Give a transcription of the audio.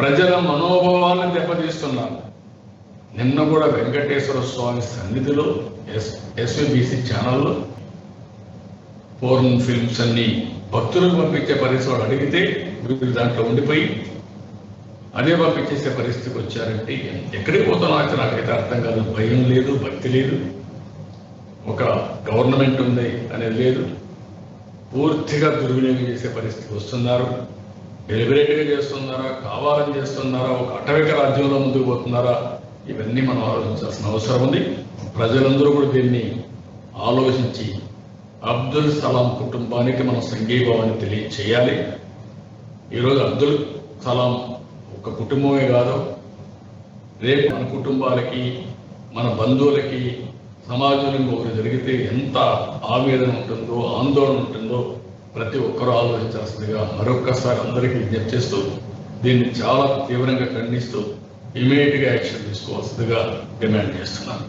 ప్రజల మనోభావాలను దెబ్బతీస్తున్నారు. నిన్న కూడా వెంకటేశ్వర స్వామి సన్నిధిలో ఎస్ ఎస్విబిసి ఛానల్లో పూర్వం ఫిల్మ్స్ అన్ని భక్తులకు పంపించే పరిస్థితి వాళ్ళు అడిగితే వీళ్ళు దాంట్లో ఉండిపోయి అదే పంపించేసే పరిస్థితికి వచ్చారంటే ఎక్కడికి పోతున్నా అయితే నాకైతే అర్థం కాదు. భయం లేదు భక్తి లేదు. ఒక గవర్నమెంట్ ఉంది అనేది లేదు. పూర్తిగా దుర్వినియోగం చేసే పరిస్థితికి వస్తున్నారు. డెలిబరేట్గా చేస్తున్నారా? కావాలని చేస్తున్నారా? ఒక అటవిక రాజ్యంలో ముందుకు పోతున్నారా? ఇవన్నీ మనం ఆలోచించాల్సిన అవసరం ఉంది. ప్రజలందరూ కూడా దీన్ని ఆలోచించి అబ్దుల్ సలాం కుటుంబానికి మనం సంఘీభావాన్ని తెలియచేయాలి. ఈరోజు అబ్దుల్ సలాం ఒక కుటుంబమే కాదు. రేపు మన కుటుంబాలకి మన బంధువులకి సమాజంలో ఒకరు జరిగితే ఎంత ఆవేదన ఉంటుందో ఆందోళన ఉంటుందో ప్రతి ఒక్కరూ ఆలోచించాల్సిందిగా మరొక్కసారి అందరికీ విజ్ఞప్తి చేస్తూ దీన్ని చాలా తీవ్రంగా ఖండిస్తూ ఇమీడియట్గా యాక్షన్ తీసుకోవాల్సిందిగా డిమాండ్ చేస్తున్నాను.